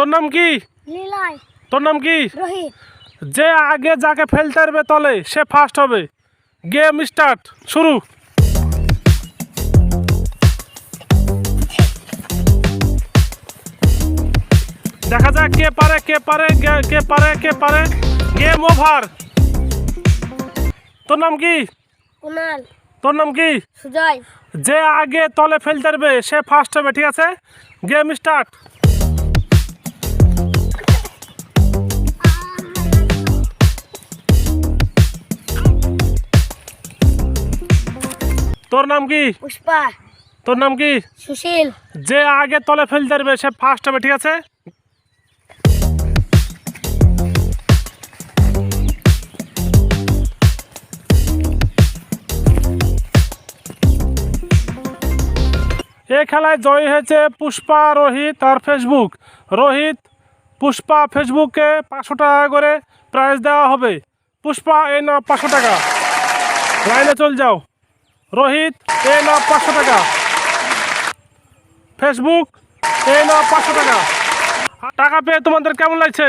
তোর নাম কি? তোর নাম কি? রোহিত। যে আগে যাকে ফেলতে পারবে তলে সে ফার্স্ট হবে। গেম স্টার্ট শুরু। দেখা যাক কে পারে কে পারে কে পারে কে পারে। গেম ওভার তোর নাম কি? কুনাল তোর নাম কি? সুজয়। যে আগে তলে ফেলতে পারবে সে ফার্স্ট হবে ঠিক আছে? গেম স্টার্ট তোর নাম কি? পুষ্পা। তোর নাম কি? সুশীল। যে আগে তলে ফেলতে পারবে সে ফার্স্ট হবে ঠিক আছে? এই খেলায় জয়ী হয়েছে পুষ্পা রোহিত আর ফেসবুক। রোহিত পুষ্পা ফেসবুককে পাঁচশো টাকা করে প্রাইজ দেওয়া হবে। পুষ্পা এই না পাঁচশো টাকা। লাইনে চল যাও। রোহিত এই না পাঁচশো টাকা। ফেসবুক এই না পাঁচশো টাকা। টাকা পেয়ে তোমাদের কেমন লাগছে?